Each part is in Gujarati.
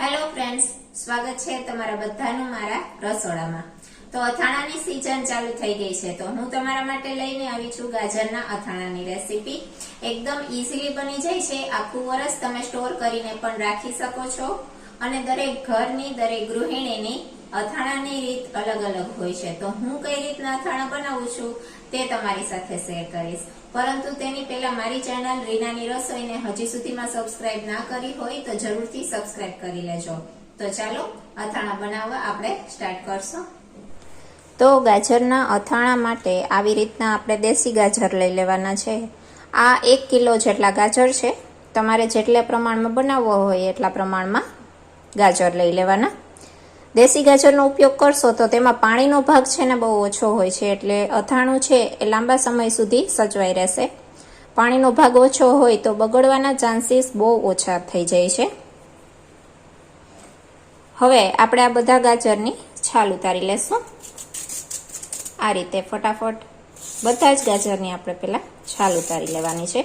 હેલો ફ્રેન્ડ્સ સ્વાગત છે તમારા બધાનું મારા રસોડામાં. તો અથાણાની સિઝન ચાલુ થઈ ગઈ છે, તો હું તમારા માટે લઈને આવી છું ગાજરના અથાણાની રેસીપી એકદમ ઇઝીલી બની જાય છે, આખું વરસ તમે સ્ટોર કરીને પણ રાખી શકો છો. અને દરેક ઘરની દરેક ગૃહિણીની અથાણાની રીત અલગ અલગ હોય છે. તો હું કઈ રીતના અથાણા બનાવું છું, તે તમારી સાથે શેર કરીશ. પરંતુ તેની પહેલા મારી ચેનલ રીનાની રસોઈને હજી સુધીમાં સબસ્ક્રાઇબ ના કરી હોય તો જરૂરથી સબસ્ક્રાઇબ કરી લેજો. તો ચાલો, અથાણા બનાવવા આપણે સ્ટાર્ટ કરશું. તો ગાજરના અથાણા માટે આવી રીતના આપણે દેશી ગાજર લઈ લેવાના છે. આ એક કિલો જેટલા ગાજર છે. તમારે જેટલા પ્રમાણમાં બનાવવો હોય એટલા પ્રમાણમાં ગાજર લઈ લેવાના. દેશી ગાજરનો ઉપયોગ કરશો તો તેમાં પાણીનો ભાગ છે ને બહુ ઓછો હોય છે, એટલે અથાણું છે એ લાંબા સમય સુધી સચવાઈ રહેશે. પાણીનો ભાગ ઓછો હોય તો બગડવાના ચાન્સીસ બહુ ઓછા થઈ જાય છે. હવે આપણે આ બધા ગાજરની છાલ ઉતારી લેશું. આ રીતે ફટાફટ બધા જ ગાજરની આપણે પહેલાં છાલ ઉતારી લેવાની છે.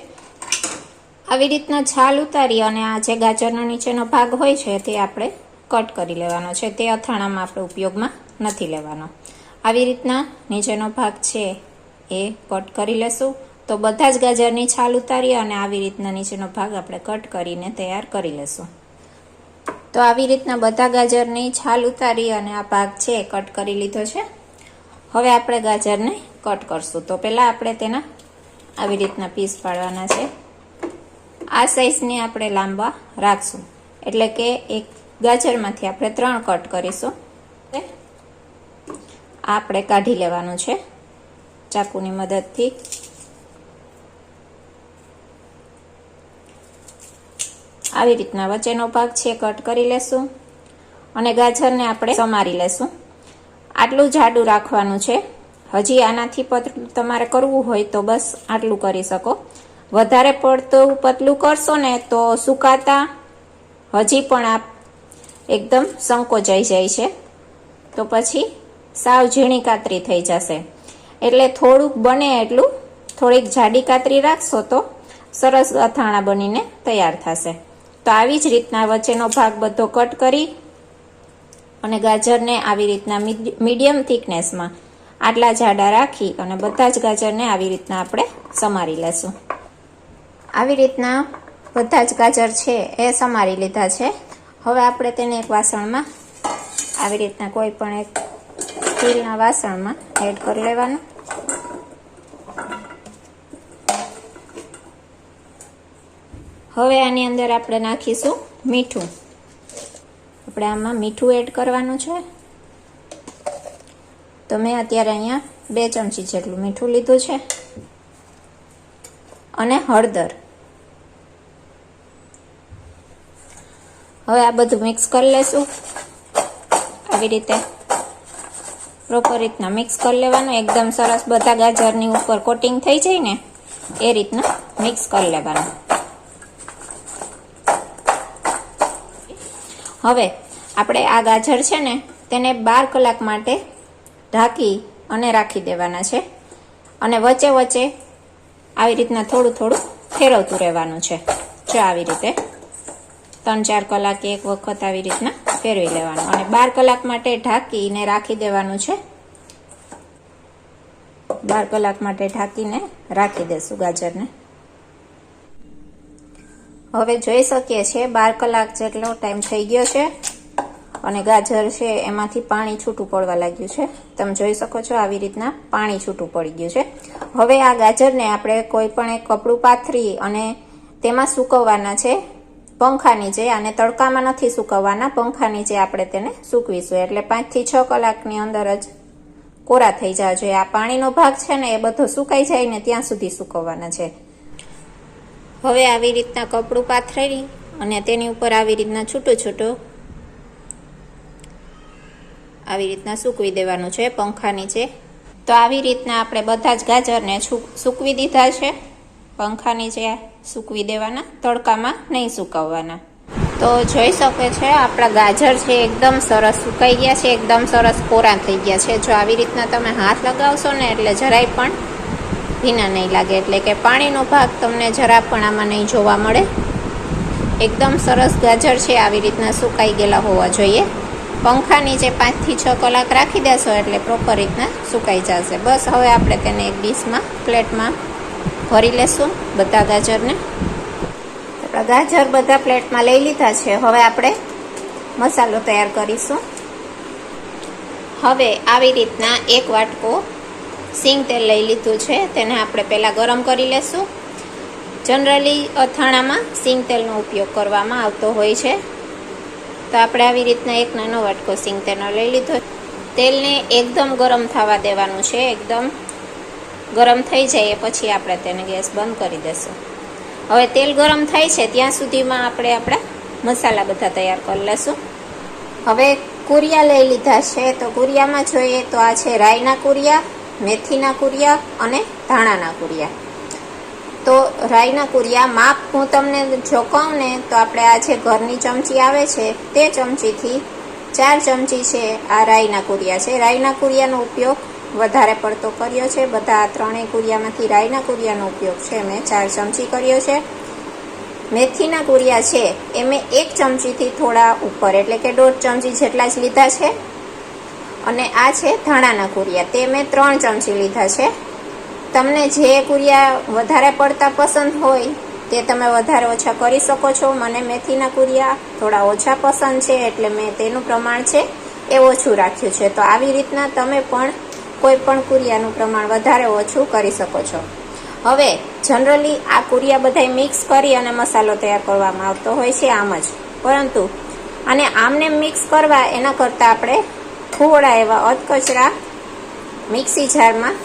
આવી રીતના છાલ ઉતારી અને આ જે ગાજરનો નીચેનો ભાગ હોય છે તે આપણે કટ કરી લેવાનો છે. તે અથાણામાં આપણે ઉપયોગમાં નથી લેવાનો. આવી રીતના નીચેનો ભાગ છે એ કટ કરી લેશું. તો બધા જ ગાજરની છાલ ઉતારી અને આવી રીતના નીચેનો ભાગ આપણે કટ કરીને તૈયાર કરી લેશું. તો આવી રીતના બધા ગાજરની છાલ ઉતારી અને આ ભાગ છે કટ કરી લીધો છે. હવે આપણે ગાજરને કટ કરશું. તો પહેલાં આપણે તેના આવી રીતના પીસ પાડવાના છે. આ સાઈઝને આપણે લાંબા રાખશું. એટલે કે એક ગાજરમાંથી આપણે ત્રણ કટ કરીશું. આ આપણે કાઢી લેવાનું છે ચાકુની મદદથી. આવી રીતના વચ્ચેનો ભાગ છે, કટ કરી લેશું અને ગાજરને આપણે સમારી લેશું. આટલું જાડું રાખવાનું છે. હજી આનાથી પતલું તમારે કરવું હોય તો બસ આટલું કરી શકો. વધારે પડતું પતલું કરશો ને તો સુકાતા હજી પણ આ એકદમ સંકોચાઈ જાય છે. તો પછી સાવ ઝીણી કાતરી થઈ જશે. એટલે થોડુંક બને એટલું થોડીક જાડી કાતરી રાખશો તો સરસ અથાણા બનીને તૈયાર થશે. તો આવી જ રીતના વચ્ચેનો ભાગ બધો કટ કરી અને ગાજરને આવી રીતના મીડિયમ થિકનેસમાં આટલા જાડા રાખી અને બધા જ ગાજરને આવી રીતના આપણે સમારી લેશું. આવી રીતના બધા જ ગાજર છે એ સમારી લીધા છે. હવે આપણે તેને એક વાસણમાં આવી રીતના કોઈ પણ એક સ્ટીલના વાસણમાં એડ કરી લેવાનું. હવે આની અંદર આપણે નાખીશું મીઠું. આપણે આમાં મીઠું એડ કરવાનું છે. તો મેં અત્યારે અહીંયા બે ચમચી જેટલું મીઠું લીધું છે. અને હળદર. હવે આ બધું મિક્સ કરી લેશું. આવી રીતે પ્રોપર રીતના મિક્સ કરી લેવાનું. એકદમ સરસ બધા ગાજરની ઉપર કોટિંગ થઈ જાય ને, એ રીતના મિક્સ કરી લેવાનું. હવે આપણે આ ગાજર છે ને, તેને બાર કલાક માટે ઢાંકી અને રાખી દેવાના છે. અને વચ્ચે વચ્ચે આવી રીતના થોડું થોડું ફેરવતું રહેવાનું છે. જો આવી રીતે ત્રણ ચાર કલાક એક વખત આવી રીતના ફેરવી લેવાનું. અને બાર કલાક માટે ઢાંકીને રાખી દેવાનું છે. બાર કલાક માટે ઢાંકીને રાખી દેશું ગાજરને. હવે જોઈ શકીએ છીએ બાર કલાક જેટલો ટાઈમ થઈ ગયો છે. અને ગાજર છે એમાંથી પાણી છૂટું પડવા લાગ્યું છે. તમે જોઈ શકો છો આવી રીતના પાણી છૂટું પડી ગયું છે. હવે આ ગાજરને આપણે કોઈ પણ એક કપડું પાથરી અને તેમાં સૂકવવાના છે. પંખા નીચે આને તડકામાં નથી સૂકવવાના પંખા નીચે આપણે તેને સૂકવીશું. એટલે પાંચથી છ કલાકની અંદર જ કોરા થઈ જવા જોઈએ આ પાણીનો ભાગ છે ને એ બધો સુકાઈ જાય ને ત્યાં સુધી સૂકવવાના છે. હવે આવી રીતના કપડું પાથરી અને તેની ઉપર આવી રીતના છૂટું છૂટું આવી રીતના સૂકવી દેવાનું છે પંખા નીચે તો આવી રીતના આપણે બધા જ ગાજરને સૂકવી દીધા છે પંખા નીચે સૂકવી દેવાના, તડકામાં નહીં સૂકવવાના. તો જોઈ શકે છે, આપણા ગાજર છે એકદમ સરસ સુકાઈ ગયા છે, એકદમ સરસ કોરા થઈ ગયા છે. જો આવી રીતના તમે હાથ લગાવશો ને, એટલે જરાય પણ ભીના નહીં લાગે. એટલે કે પાણીનો ભાગ તમને જરા પણ આમાં નહીં જોવા મળે. એકદમ સરસ ગાજર છે, આવી રીતના સુકાઈ ગયેલા હોવા જોઈએ. પંખા નીચે પાંચથી છ કલાક રાખી દેશો, એટલે પ્રોપર રીતના સુકાઈ જશે. બસ હવે આપણે તેને એક ડીશમાં, પ્લેટમાં ભરી લેશું બધા ગાજરને. આપણા ગાજર બધા પ્લેટમાં લઈ લીધા છે. હવે આપણે મસાલો તૈયાર કરીશું. હવે આવી રીતના એક વાટકો સિંગ તેલ લઈ લીધું છે. તેને આપણે પહેલાં ગરમ કરી લેશું. જનરલી અથાણામાં સિંગ તેલનો ઉપયોગ કરવામાં આવતો હોય છે. તો આપણે આવી રીતના એક નાનો વાટકો સિંગ તેલનો લઈ લીધો. તેલને એકદમ ગરમ થવા દેવાનું છે. એકદમ ગરમ થઈ જાય એ પછી આપણે તેને ગેસ બંધ કરી દઈશું હવે તેલ ગરમ થાય છે ત્યાં સુધીમાં આપણે આપણા મસાલા બધા તૈયાર કરી લઈશું હવે કુરિયા લઈ લીધા છે તો કુરિયામાં જોઈએ તો આ છે રાઈના કુરિયા, મેથીના કુરિયા અને ધાણાના કુરિયા. તો રાઈના કુરિયા માપ હું તમને જો કહું ને તો આપણે આ જે ઘરની ચમચી આવે છે તે ચમચીથી ચાર ચમચી છે આ રાઈના કુરિયા છે. રાઈના કુરિયાનો ઉપયોગ વધારે પડતો કર્યો છે. બધા ત્રણેય કુરિયામાંથી રાઈના કુરિયાનો ઉપયોગ છે. મેં ચાર ચમચી કર્યો છે. મેથીના કુરિયા છે. એ મેં એક ચમચીથી થોડા ઉપર, એટલે કે દોઢ ચમચી જેટલા જ લીધા છે. અને આ છે ધાણાના કુરિયા. તે મેં ત્રણ ચમચી લીધા છે. તમને જે કુરિયા વધારે પડતા પસંદ હોય, તે તમે વધારે ઓછા કરી શકો છો. મને મેથીના કુરિયા થોડા ઓછા પસંદ છે, એટલે મેં તેનું પ્રમાણ છે એ ઓછું રાખ્યું છે. તો આવી રીતના તમે પણ કોઈ પણ કુરિયાનું પ્રમાણ વધારે ઓછું કરી શકો છો. હવે, જનરલી આ કુરિયા બધા મિક્સ કરી અને મસાલો તૈયાર કરવામાં આવતો હોય છે આમ જ. પરંતુ, અને આમને મિક્સ કરવા એના કરતાં આપણે થોડા એવા અધકચરા મિક્સી જારમાં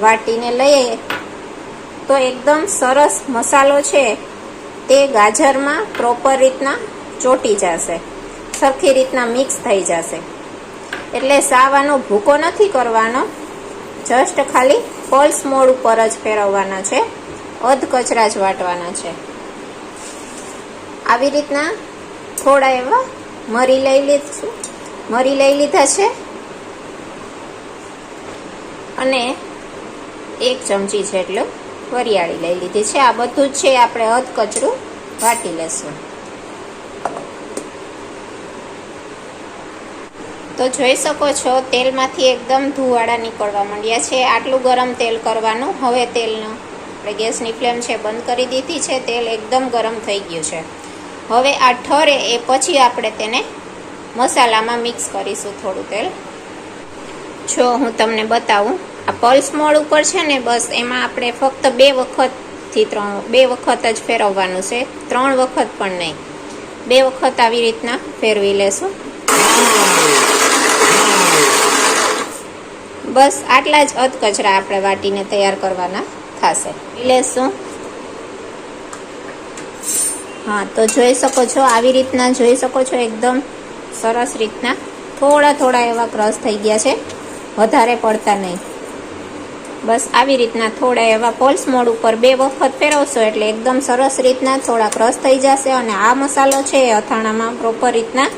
વાટીને લઈએ તો એકદમ સરસ મસાલો છે તે ગાજરમાં પ્રોપર રીતના ચોટી જશે. સરખી રીતના મિક્સ થઈ જશે. એટલે સાવાનો ભૂકો નથી કરવાનો. જસ્ટ ખાલી પલ્સ મોડ ઉપર જ ફેરવવાના છે. અધ કચરા જ વાટવાના છે. આવી રીતના થોડા એવા મરી લઈ લીધું. મરી લઈ લીધા છે. અને એક ચમચી જેટલું વરિયાળી લઈ લીધી છે. આ બધું જ છે આપણે અધ કચરું વાટી લેશું. તો જોઈ શકો છો, તેલમાંથી એકદમ ધુવાડા નીકળવા માંડ્યા છે. આટલું ગરમ તેલ કરવાનું, હવે તેલનું આપણે ગેસની ફ્લેમ છે બંધ કરી દીધી છે, તેલ એકદમ ગરમ થઈ ગયું છે. હવે આ ઠરે એ પછી આપણે તેને મસાલામાં મિક્સ કરીશું થોડું તેલ. જો હું તમને બતાવું, આ પલ્સ મોડ ઉપર છે ને, બસ એમાં આપણે ફક્ત બે વખતથી ત્રણ, બે વખત જ ફેરવવાનું છે. ત્રણ વખત પણ નહીં. બે વખત આવી રીતના ફેરવી લેશું. બસ આટલા જ અધ કચરા આપણે વાટીને તૈયાર કરવાના થશે. લેશું હા, તો જોઈ શકો છો, આવી રીતના જોઈ શકો છો, એકદમ સરસ રીતના. થોડા થોડા એવા ક્રશ થઈ ગયા છે, વધારે પડતા નહીં. બસ આવી રીતના થોડા એવા પોલ્સ મોડ ઉપર બે વખત ફેરવશો એટલે એકદમ સરસ રીતના થોડા ક્રશ થઈ જશે અને આ મસાલો છે એ અથાણામાં પ્રોપર રીતના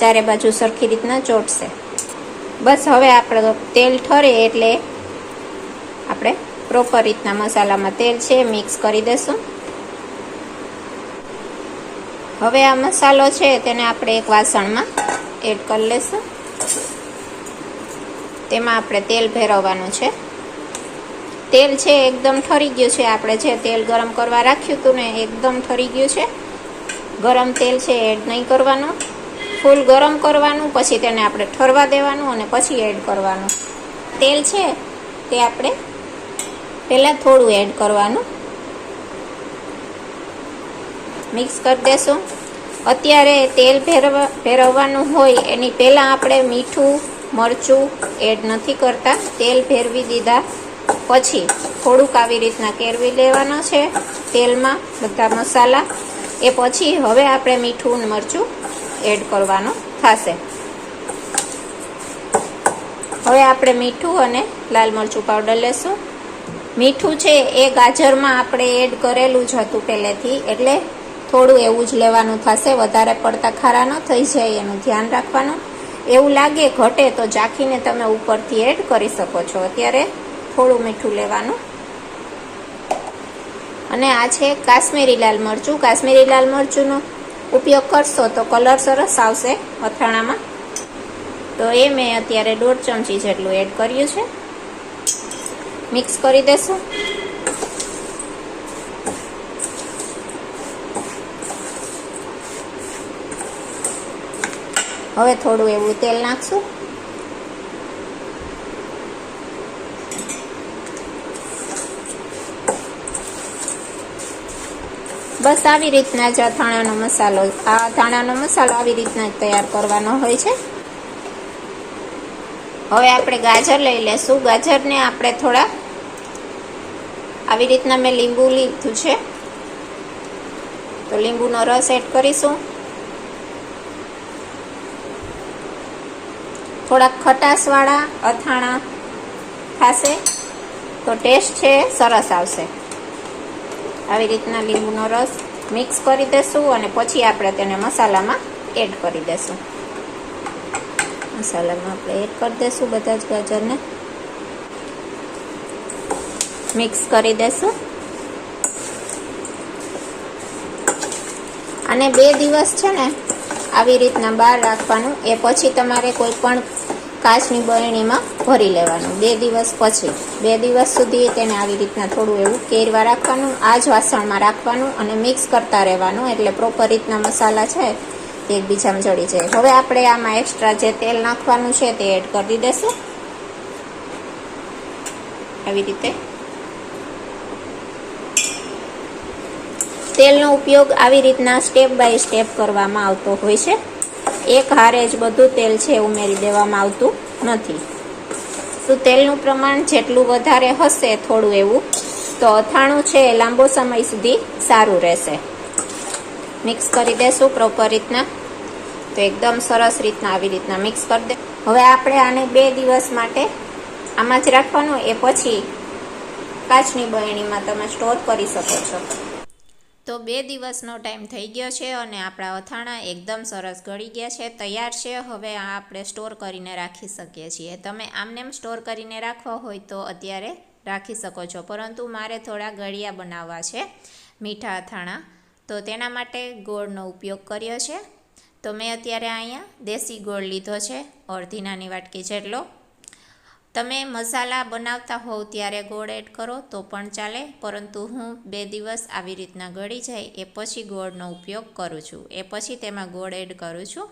ચારે બાજુ સરખી રીતના ચોટશે. બસ હવે આપણે તેલ ઠરે એટલે આપણે પ્રોપર રીતના મસાલામાં તેલ છે મિક્સ કરી દઈશું. હવે આ મસાલો છે, તેને આપણે એક વાસણમાં એડ કરી લેશું તેમાં આપણે તેલ ભેરવવાનું છે. તેલ છે, એકદમ ઠરી ગયું છે. આપણે જે તેલ ગરમ કરવા રાખ્યું હતું ને એકદમ ઠરી ગયું છે. ગરમ તેલ છે એડ નહીં કરવાનું. ફૂલ ગરમ કરવાનું, પછી તેને આપણે ઠરવા દેવાનું અને પછી એડ કરવાનું. તેલ છે તે આપણે પહેલાં થોડું એડ કરવાનું. મિક્સ કરી દેશું. અત્યારે તેલ ભેરવા, ભેરવવાનું હોય, એની પહેલાં આપણે મીઠું, મરચું એડ નથી કરતા. તેલ ભેરવી દીધા પછી થોડુંક આવી રીતના કેરવી લેવાના છે તેલમાં બધા મસાલા. એ પછી હવે આપણે મીઠું મરચું એડ કરવાનો થશે. હવે આપણે મીઠું અને લાલ મરચું પાવડર લેશું. મીઠું છે એ ગાજરમાં આપણે એડ કરેલું જ હતું પહેલેથી, એટલે થોડું એવું જ લેવાનું થશે. વધારે પડતા ખારા ન થઈ જાય, એનું ધ્યાન રાખવાનું. એવું લાગે ઘટે તો ચાખીને તમે ઉપરથી એડ કરી શકો છો. અત્યારે થોડું મીઠું લેવાનું. અને આ છે કાશ્મીરી લાલ મરચું. કાશ્મીરી લાલ મરચુંનો ઉપયોગ કરશો તો કલર સરસ આવશે અથાણામાં. તો એ મેં અત્યારે દોઢ ચમચી જેટલું એડ કર્યું છે. મિક્સ કરી દેશું. હવે થોડું એવું તેલ નાખશું. બસ આવી રીતના જ અથાણાનો મસાલો, આ અથાણાનો મસાલો આવી રીતના જ તૈયાર કરવાનો હોય છે. હવે આપણે ગાજર લઈ લેશું. ગાજરને આપણે થોડા આવી રીતના મેં લીંબુ લીધું છે. તો લીંબુનો રસ એડ કરીશું. થોડાક ખટાશવાળા અથાણા ખાશે. તો ટેસ્ટ છે, સરસ આવશે. આવી રીતના લીંબુનો રસ મિક્સ કરી દઈશું અને પછી આપણે તેને મસાલામાં એડ કરી દઈશું મસાલામાં આપણે એડ કરી દઈશું બધા જ ગાજરને. મિક્સ કરી દઈશું અને બે દિવસ છે ને, આવી રીતના બહાર રાખવાનું. એ પછી તમારે કોઈ પણ કાચની બરણીમાં ભરી લેવાનું. બે દિવસ પછી. બે દિવસ સુધી તેને આવી રીતના થોડું એવું કેરવા રાખવાનું આ જ વાસણમાં રાખવાનું અને મિક્સ કરતા રહેવાનું. એટલે પ્રોપર રીતના મસાલા છે તે એકબીજામાં જડી જાય. હવે આપણે આમાં એક્સ્ટ્રા જે તેલ નાખવાનું છે તે એડ કરી દેશું. આવી રીતે. તેલનો ઉપયોગ આવી રીતના સ્ટેપ બાય સ્ટેપ કરવામાં આવતો હોય છે. એક હારે જ બધું તેલ છે ઉમેરી દેવામાં આવતું નથી. તો તેલનું પ્રમાણ જેટલું વધારે હશે થોડું એવું, તો અથાણું છે એ લાંબો સમય સુધી સારું રહેશે. મિક્સ કરી દેશું પ્રોપર રીતના. તો એકદમ સરસ રીતના આવી રીતના મિક્સ કરી દે. હવે આપણે આને બે દિવસ માટે આમાં જ રાખવાનું, એ પછી કાચની બહેણીમાં તમે સ્ટોર કરી શકો છો. તો બે દિવસનો ટાઈમ થઈ ગયો છે અને આપણા અથાણા એકદમ સરસ ગળી ગયા છે, તૈયાર છે. હવે આ આપણે સ્ટોર કરીને રાખી શકીએ છીએ. તમે આમનેમ સ્ટોર કરીને રાખવા હોય તો અત્યારે રાખી શકો છો. પરંતુ મારે થોડા ગળિયા બનાવવા છે મીઠા અથાણા. તો તેના માટે ગોળનો ઉપયોગ કર્યો છે. તો મેં અત્યારે અહીંયા દેશી ગોળ લીધો છે, અડધી નાની વાટકી જેટલો. તમે મસાલા બનાવતા હોવ ત્યારે ગોળ એડ કરો તો પણ ચાલે, પરંતુ હું બે દિવસ આવી રીતના ગળી જાય એ પછી ગોળનો ઉપયોગ કરું છું. એ પછી તેમાં ગોળ એડ કરું છું.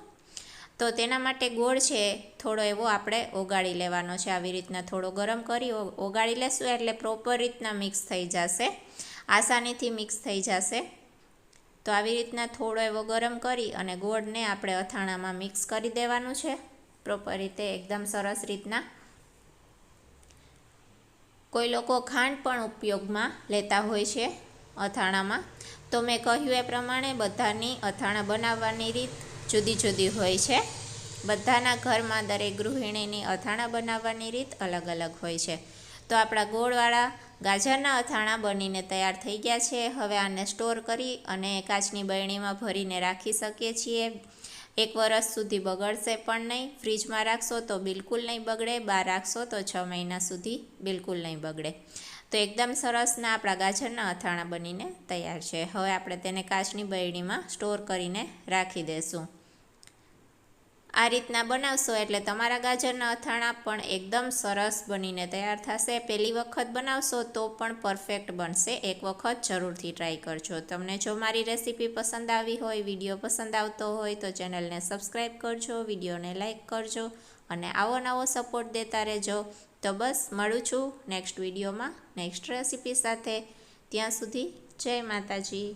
તો તેના માટે ગોળ છે, થોડો એવો આપણે ઓગાળી લેવાનો છે. આવી રીતના થોડો ગરમ કરી ઓગાળી લેશું એટલે પ્રોપર રીતના મિક્સ થઈ જશે. આસાનીથી મિક્સ થઈ જશે. તો આવી રીતના થોડો એવો ગરમ કરી અને ગોળને આપણે અથાણામાં મિક્સ કરી દેવાનું છે. પ્રોપર રીતે એકદમ સરસ રીતના. કોઈ લોકો ખાંડ પણ ઉપયોગમાં લેતા હોય છે અથાણામાં. તો મેં કહ્યું એ પ્રમાણે બધાની અથાણા બનાવવાની રીત જુદી જુદી હોય છે. બધાના ઘરમાં દરેક ગૃહિણીની અથાણા બનાવવાની રીત અલગ અલગ હોય છે. તો આપણા ગોળવાળા ગાજરના અથાણા બનીને તૈયાર થઈ ગયા છે. હવે આને સ્ટોર કરી અને કાચની બરણીમાં ભરીને રાખી શકીએ છીએ. એક વરસ સુધી બગડશે પણ નહીં, ફ્રીજમાં રાખશો તો બિલકુલ નહીં બગડે, બહાર રાખશો તો છ મહિના સુધી બિલકુલ નહીં બગડે. તો એકદમ સરસના આપણા ગાજરના અથાણા બનીને તૈયાર છે. હવે આપણે તેને કાચની બરણીમાં સ્ટોર કરીને રાખી દઈશું આ રીતના બનાવશો એટલે તમારા ગાજરના અથાણા પણ એકદમ સરસ બનીને તૈયાર થશે. પહેલી વખત બનાવશો તો પણ પરફેક્ટ બનશે. એક વખત જરૂરથી ટ્રાય કરજો. તમને જો મારી રેસીપી પસંદ આવી હોય, વીડિયો પસંદ આવતો હોય તો ચેનલને સબસ્ક્રાઈબ કરજો, વિડીયોને લાઇક કરજો અને આવો નવો સપોર્ટ દેતા રહેજો. તો બસ, મળું છું નેક્સ્ટ વિડીયોમાં નેક્સ્ટ રેસીપી સાથે. ત્યાં સુધી જય માતાજી.